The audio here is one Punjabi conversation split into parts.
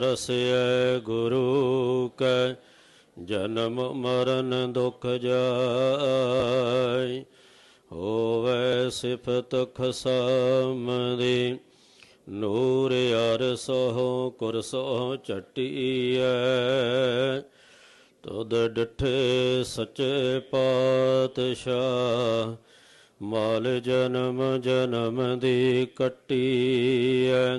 ਰਸਿਐ ਗੁਰੂ ਕੈ, ਜਨਮ ਮਰਨ ਦੁਖ ਜਾਇ ਹੋਵੇ ਸਿਫਤ ਖਸਮ ਦੀ, ਨੂਰ ਅਰਸੋ ਕੁਰਸੋ ਚਟੀਐ। ਤੁਧ ਡਿਠੇ ਸੱਚੇ ਪਾਤਸ਼ਾਹ, ਮਾਲ ਜਨਮ ਜਨਮ ਦੀ ਕੱਟੀਐ।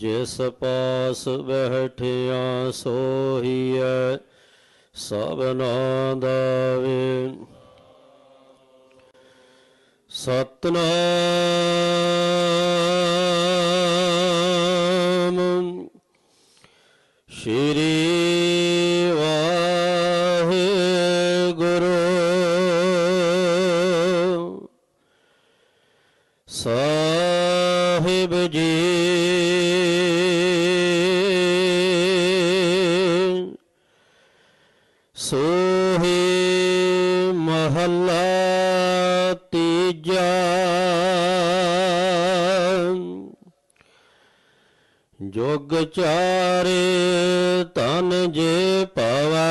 ਜਿਸ ਪਾਸ ਬੈਠਿਆ ਸੋਹੀਐ ਸਭਨਾ ਦਾ ਵੇ ਸਤਨਾਮ ਸ਼੍ਰੀ ਸਾਹਿਬ ਜੀ ਸੋਹੀ ਮਹੱਲਾ ਤੀਜਾ। ਜੋਗ ਚਾਰੇ ਤਨ ਜੇ ਪਵੈ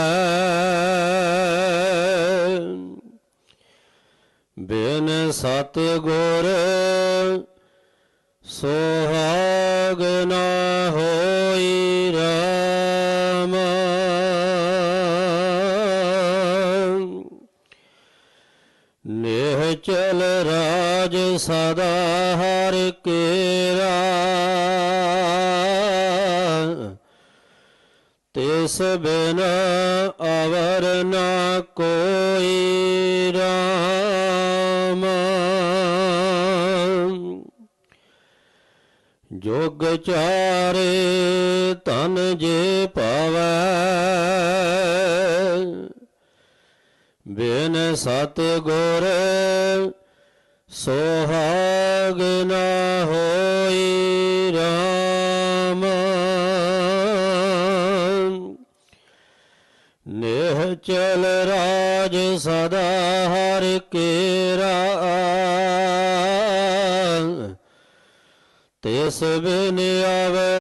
ਬਿਨ ਸਤ ਗੁਰ ਸੋਹਾਗ ਚਲ ਰਾਜ ਸਦਾ ਹਰ ਕੇਰਾ ਤਿਸ ਬਿਨ ਅਵਰ ਨਾ ਕੋਈ ਰਾਮ। ਜੋਗ ਚਾਰੇ ਤਨ ਜੇ ਪਾਵੈ। ਬਿਨ ਸਤ ਗੁਰ ਸੋਹਾਗ ਨਾ ਹੋਈ ਰਾਮ। ਨੇਹ ਚਲ ਰਾਜ ਸਦਾ ਹਰ ਕੇਰਾ। ਤਿਸ ਬਿਨ